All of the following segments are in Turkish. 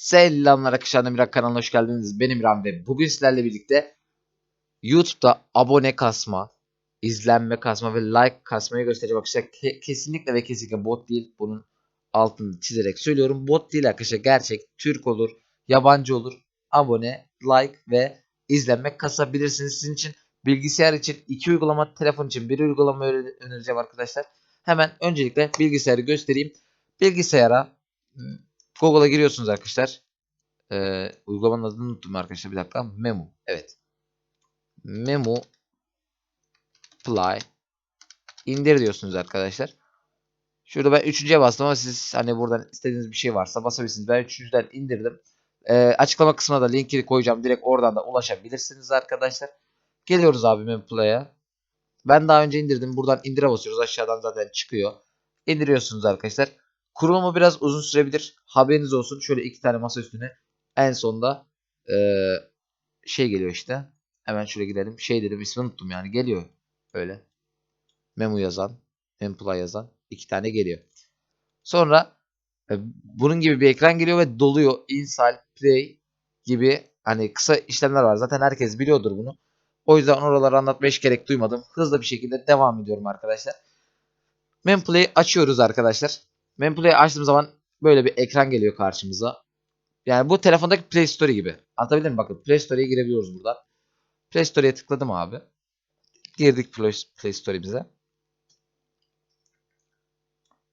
Selamlar arkadaşlar Mirak kanalına hoş geldiniz. Benim İrem ve bugün sizlerle birlikte YouTube'da abone kasma, izlenme kasma ve like kasmayı göstereceğim arkadaşlar. Ke- kesinlikle ve kesinlikle bot değil. Bunun altını çizerek söylüyorum. Bot değil arkadaşlar. Gerçek Türk olur, yabancı olur. Abone, like ve izlenme kasabilirsiniz. Sizin için bilgisayar için iki uygulama, telefon için bir uygulama öne- önereceğim arkadaşlar. Hemen öncelikle bilgisayarı göstereyim. Bilgisayara Google'a giriyorsunuz arkadaşlar. Ee, uygulamanın adını unuttum arkadaşlar bir dakika. Memo. Evet. Memo Play indir diyorsunuz arkadaşlar. Şurada ben üçüncüye bastım ama siz hani buradan istediğiniz bir şey varsa basabilirsiniz. Ben üçüncüden indirdim. Ee, açıklama kısmına da linkini koyacağım. Direkt oradan da ulaşabilirsiniz arkadaşlar. Geliyoruz abi Memo Play'a. Ben daha önce indirdim. Buradan indire basıyoruz. Aşağıdan zaten çıkıyor. İndiriyorsunuz arkadaşlar. Kurulumu biraz uzun sürebilir. Haberiniz olsun. Şöyle iki tane masa üstüne en sonda eee, şey geliyor işte. Hemen şöyle gidelim. Şey dedim ismini unuttum yani. Geliyor. Öyle. Memo yazan. Mempula yazan. iki tane geliyor. Sonra e, bunun gibi bir ekran geliyor ve doluyor. Install, play gibi hani kısa işlemler var. Zaten herkes biliyordur bunu. O yüzden oraları anlatmaya hiç gerek duymadım. Hızlı bir şekilde devam ediyorum arkadaşlar. Memplay'i açıyoruz arkadaşlar. Memplay'i açtığım zaman böyle bir ekran geliyor karşımıza. Yani bu telefondaki Play Store gibi. Anlatabildim mi? Bakın Play Store'ya girebiliyoruz buradan. Play Store'ya tıkladım abi. Girdik Play Store'imize.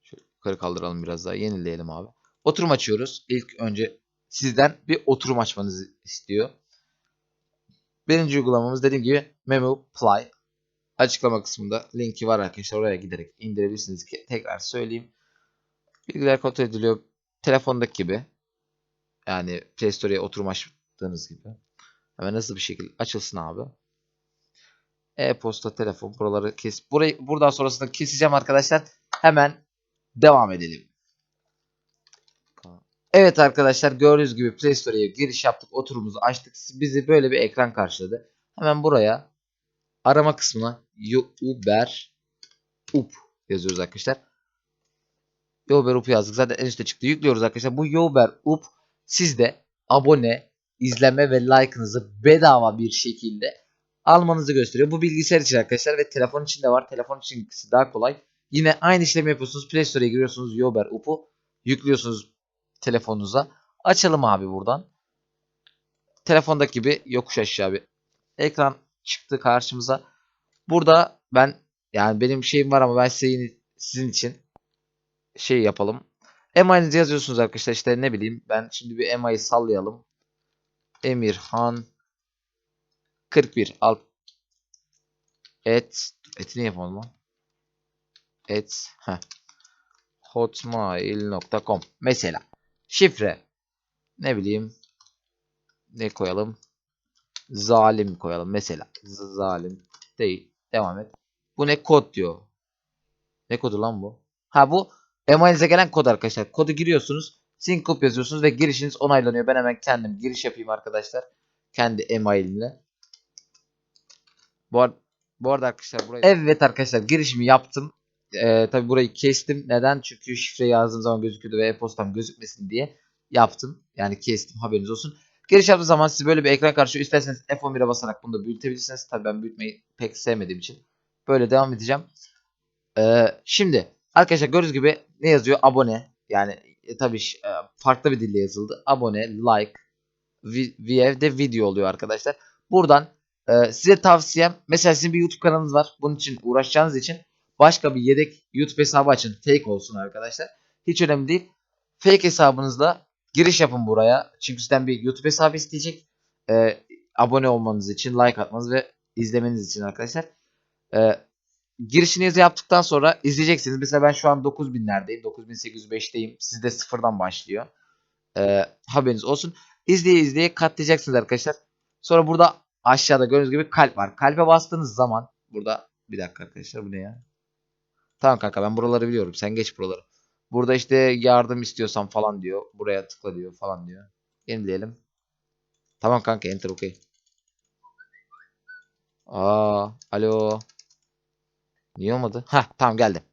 Şöyle yukarı kaldıralım biraz daha. Yenileyelim abi. Oturum açıyoruz. İlk önce sizden bir oturum açmanızı istiyor. Birinci uygulamamız dediğim gibi Memo Play. Açıklama kısmında linki var arkadaşlar. Oraya giderek indirebilirsiniz ki tekrar söyleyeyim. Bilgiler kontrol ediliyor. Telefondaki gibi. Yani Play Store'ya oturum açtığınız gibi. Hemen hızlı bir şekilde açılsın abi. E-posta, telefon buraları kes. Burayı buradan sonrasında keseceğim arkadaşlar. Hemen devam edelim. Evet arkadaşlar gördüğünüz gibi Play Store'ya giriş yaptık. Oturumumuzu açtık. Bizi böyle bir ekran karşıladı. Hemen buraya arama kısmına Uber Up yazıyoruz arkadaşlar. Uber Up yazdık. Zaten en üstte çıktı. Yüklüyoruz arkadaşlar. Bu Uber Up sizde abone, izleme ve like'ınızı bedava bir şekilde almanızı gösteriyor. Bu bilgisayar için arkadaşlar ve telefon için de var. Telefon için daha kolay. Yine aynı işlemi yapıyorsunuz. Play Store'ya giriyorsunuz. Uber Up'u yüklüyorsunuz telefonunuza. Açalım abi buradan. Telefondaki gibi yokuş aşağı bir ekran çıktı karşımıza. Burada ben yani benim şeyim var ama ben sizin, sizin için şey yapalım. EMA'nızı yazıyorsunuz arkadaşlar. İşte ne bileyim ben şimdi bir EMA'yı sallayalım. Emirhan 41 alt et. Etini yapalım lan. Et. Heh. hotmail.com mesela şifre. Ne bileyim ne koyalım? Zalim koyalım. Mesela Z- zalim değil. Devam et. Bu ne? Kod diyor. Ne kodu lan bu? Ha bu emailinize gelen kod arkadaşlar kodu giriyorsunuz sync up yazıyorsunuz ve girişiniz onaylanıyor ben hemen kendim giriş yapayım arkadaşlar kendi emailimle bu, ar- bu arada arkadaşlar burayı evet arkadaşlar girişimi yaptım ee, tabi burayı kestim neden çünkü şifre yazdığım zaman gözüküyordu ve e-postam gözükmesin diye yaptım yani kestim haberiniz olsun Giriş yaptığı zaman siz böyle bir ekran karşılıyor. İsterseniz F11'e basarak bunu da büyütebilirsiniz. Tabii ben büyütmeyi pek sevmediğim için. Böyle devam edeceğim. Ee, şimdi arkadaşlar gördüğünüz gibi ne yazıyor? Abone. Yani e, tabii e, farklı bir dille yazıldı. Abone, like, VF de video oluyor arkadaşlar. Buradan e, size tavsiyem mesela sizin bir YouTube kanalınız var. Bunun için uğraşacağınız için başka bir yedek YouTube hesabı açın. Fake olsun arkadaşlar. Hiç önemli değil. Fake hesabınızla giriş yapın buraya. Çünkü sizden bir YouTube hesabı isteyecek. Ee, abone olmanız için, like atmanız ve izlemeniz için arkadaşlar. Ee, girişinizi yaptıktan sonra izleyeceksiniz. Mesela ben şu an 9000'lerdeyim. 9805'teyim. Sizde sıfırdan başlıyor. Ee, haberiniz olsun. İzleye izleye katlayacaksınız arkadaşlar. Sonra burada aşağıda gördüğünüz gibi kalp var. Kalbe bastığınız zaman burada bir dakika arkadaşlar bu ne ya? Tamam kanka ben buraları biliyorum. Sen geç buraları. Burada işte yardım istiyorsan falan diyor. Buraya tıkla diyor falan diyor. Yenileyelim. Tamam kanka enter okey. Aa, alo. Niye olmadı? Heh tamam geldi.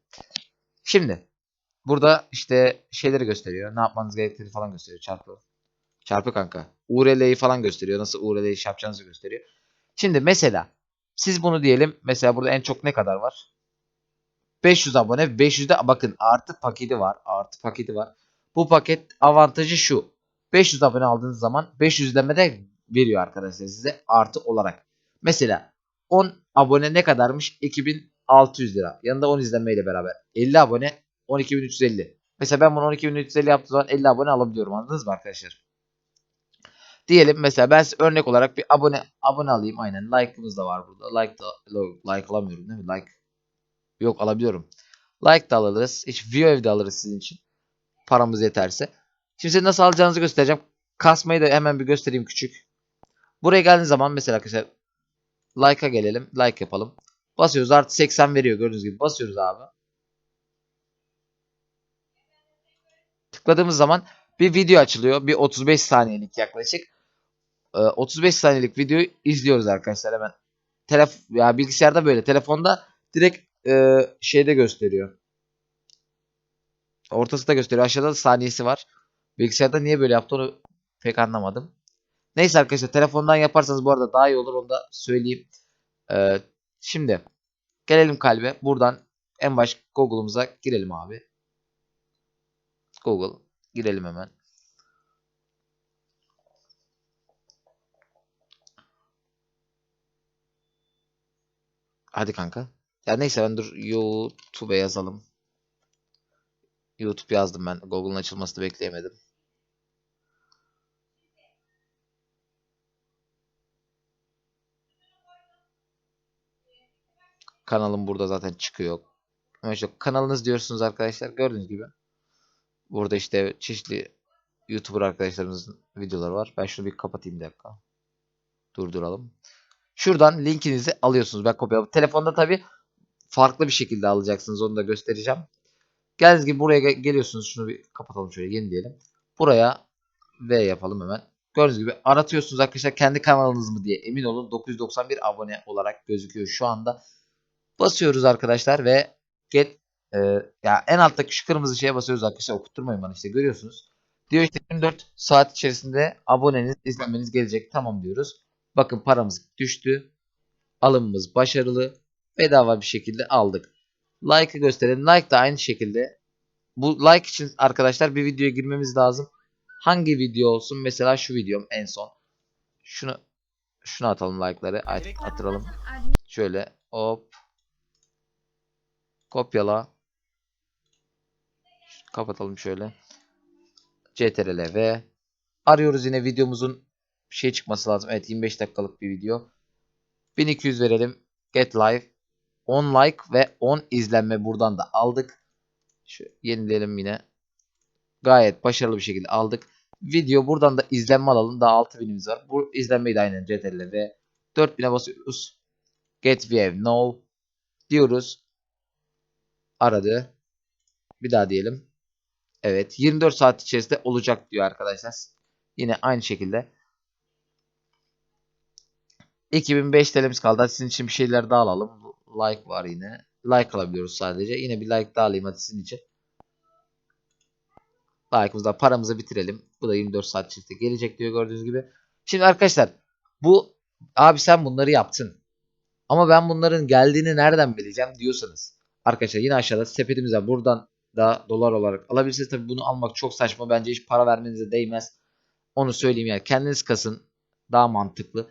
Şimdi burada işte şeyleri gösteriyor. Ne yapmanız gerektiğini falan gösteriyor. Çarpı. Çarpı kanka. URL'yi falan gösteriyor. Nasıl URL'yi şey yapacağınızı gösteriyor. Şimdi mesela siz bunu diyelim. Mesela burada en çok ne kadar var? 500 abone. 500'de bakın artı paketi var. Artı paketi var. Bu paket avantajı şu. 500 abone aldığınız zaman 500 izlenme de veriyor arkadaşlar size artı olarak. Mesela 10 abone ne kadarmış? 2600 lira. Yanında 10 izlenmeyle beraber. 50 abone 12350. Mesela ben bunu 12350 yaptığım zaman 50 abone alabiliyorum. Anladınız mı arkadaşlar? Diyelim mesela ben örnek olarak bir abone abone alayım. Aynen like'ımız da var burada. Like da like alamıyorum değil mi? Like yok alabiliyorum. Like da alırız. Hiç view de alırız sizin için. Paramız yeterse. Şimdi size nasıl alacağınızı göstereceğim. Kasmayı da hemen bir göstereyim küçük. Buraya geldiğiniz zaman mesela arkadaşlar like'a gelelim. Like yapalım. Basıyoruz artı 80 veriyor gördüğünüz gibi. Basıyoruz abi. Tıkladığımız zaman bir video açılıyor. Bir 35 saniyelik yaklaşık. Ee, 35 saniyelik videoyu izliyoruz arkadaşlar hemen. Telef ya bilgisayarda böyle. Telefonda direkt e, şeyde gösteriyor. Ortası da gösteriyor. Aşağıda da saniyesi var. Bilgisayarda niye böyle yaptı onu pek anlamadım. Neyse arkadaşlar telefondan yaparsanız bu arada daha iyi olur onu da söyleyeyim. Ee, şimdi gelelim kalbe. Buradan en baş Google'ımıza girelim abi. Google girelim hemen. Hadi kanka. Ya neyse ben dur YouTube'e yazalım. YouTube yazdım ben. Google'ın açılmasını bekleyemedim. Kanalım burada zaten çıkıyor. Ama işte kanalınız diyorsunuz arkadaşlar. Gördüğünüz gibi. Burada işte çeşitli YouTuber arkadaşlarımızın videoları var. Ben şunu bir kapatayım bir dakika. Durduralım. Şuradan linkinizi alıyorsunuz. Ben kopyaladım. Telefonda tabi farklı bir şekilde alacaksınız. Onu da göstereceğim. Geldiğiniz gibi buraya gel- geliyorsunuz. Şunu bir kapatalım şöyle yenileyelim. Buraya V yapalım hemen. Gördüğünüz gibi aratıyorsunuz arkadaşlar kendi kanalınız mı diye emin olun 991 abone olarak gözüküyor şu anda. Basıyoruz arkadaşlar ve get e, ya en alttaki şu kırmızı şeye basıyoruz arkadaşlar okutturmayın bana işte görüyorsunuz. Diyor işte 24 saat içerisinde aboneniz izlenmeniz gelecek tamam diyoruz. Bakın paramız düştü. Alımımız başarılı. Bedava bir şekilde aldık. Like'ı gösterelim. Like da aynı şekilde. Bu like için arkadaşlar bir videoya girmemiz lazım. Hangi video olsun? Mesela şu videom en son. Şunu şunu atalım like'ları. At- Attıralım. Şöyle hop. Kopyala. Kapatalım şöyle. CTRL V. Arıyoruz yine videomuzun şey çıkması lazım. Evet 25 dakikalık bir video. 1200 verelim. Get live. 10 like ve 10 izlenme buradan da aldık. Şu yenileyelim yine. Gayet başarılı bir şekilde aldık. Video buradan da izlenme alalım. Daha 6000'imiz var. Bu izlenmeyi de aynen CTRL ve 4000'e basıyoruz. Get view no diyoruz. Aradı. Bir daha diyelim. Evet 24 saat içerisinde olacak diyor arkadaşlar. Yine aynı şekilde. 2005 TL'miz kaldı. Sizin için bir şeyler daha alalım. Like var yine. Like alabiliyoruz sadece. Yine bir like daha alayım hadi sizin için. Like'ımızda paramızı bitirelim. Bu da 24 saat içerisinde gelecek diyor gördüğünüz gibi. Şimdi arkadaşlar bu abi sen bunları yaptın. Ama ben bunların geldiğini nereden bileceğim diyorsanız. Arkadaşlar yine aşağıda sepetimiz var. Buradan da dolar olarak alabilirsiniz. Tabi bunu almak çok saçma. Bence hiç para vermenize değmez. Onu söyleyeyim yani. Kendiniz kasın. Daha mantıklı.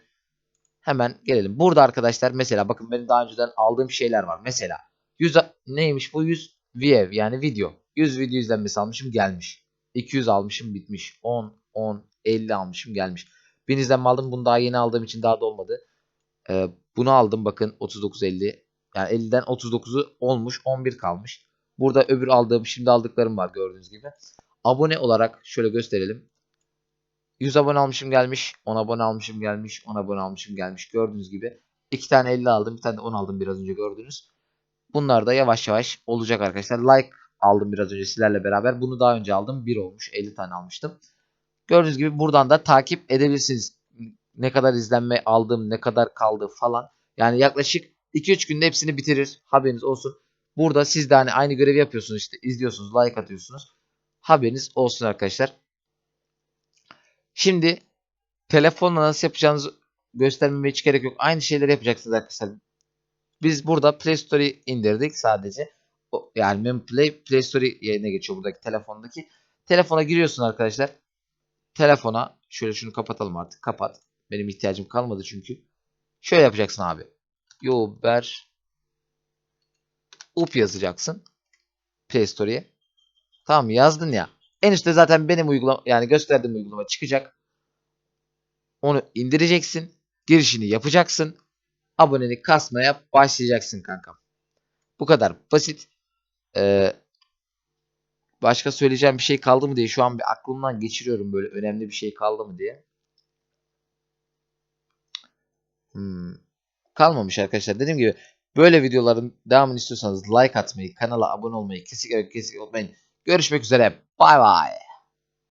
Hemen gelelim. Burada arkadaşlar mesela bakın benim daha önceden aldığım şeyler var. Mesela 100 neymiş bu 100 view yani video. 100 video izlenmesi almışım gelmiş. 200 almışım bitmiş. 10 10 50 almışım gelmiş. 1000 izlenme aldım. Bunu daha yeni aldığım için daha da olmadı. Ee, bunu aldım bakın 39 50. Yani 50'den 39'u olmuş 11 kalmış. Burada öbür aldığım şimdi aldıklarım var gördüğünüz gibi. Abone olarak şöyle gösterelim. 100 abone almışım gelmiş. 10 abone almışım gelmiş. 10 abone almışım gelmiş. Gördüğünüz gibi. 2 tane 50 aldım. Bir tane de 10 aldım biraz önce gördünüz. Bunlar da yavaş yavaş olacak arkadaşlar. Like aldım biraz önce sizlerle beraber. Bunu daha önce aldım. 1 olmuş. 50 tane almıştım. Gördüğünüz gibi buradan da takip edebilirsiniz. Ne kadar izlenme aldım, ne kadar kaldı falan. Yani yaklaşık 2-3 günde hepsini bitirir. Haberiniz olsun. Burada siz de hani aynı görevi yapıyorsunuz işte. izliyorsunuz, like atıyorsunuz. Haberiniz olsun arkadaşlar. Şimdi telefonla nasıl yapacağınızı göstermeme hiç gerek yok. Aynı şeyleri yapacaksınız arkadaşlar. Biz burada Play Store'u indirdik sadece. O, yani Mem Play, Play Store yerine geçiyor buradaki telefondaki. Telefona giriyorsun arkadaşlar. Telefona şöyle şunu kapatalım artık. Kapat. Benim ihtiyacım kalmadı çünkü. Şöyle yapacaksın abi. Uber up yazacaksın. Play Store'ye. Tamam yazdın ya. En üstte zaten benim uygulama yani gösterdiğim uygulama çıkacak. Onu indireceksin. Girişini yapacaksın. Abonelik kasmaya başlayacaksın kankam. Bu kadar basit. Ee, başka söyleyeceğim bir şey kaldı mı diye şu an bir aklımdan geçiriyorum böyle önemli bir şey kaldı mı diye. Hmm. Kalmamış arkadaşlar. Dediğim gibi böyle videoların devamını istiyorsanız like atmayı, kanala abone olmayı kesinlikle kesinlikle unutmayın. Görüşmek üzere. Bay bay.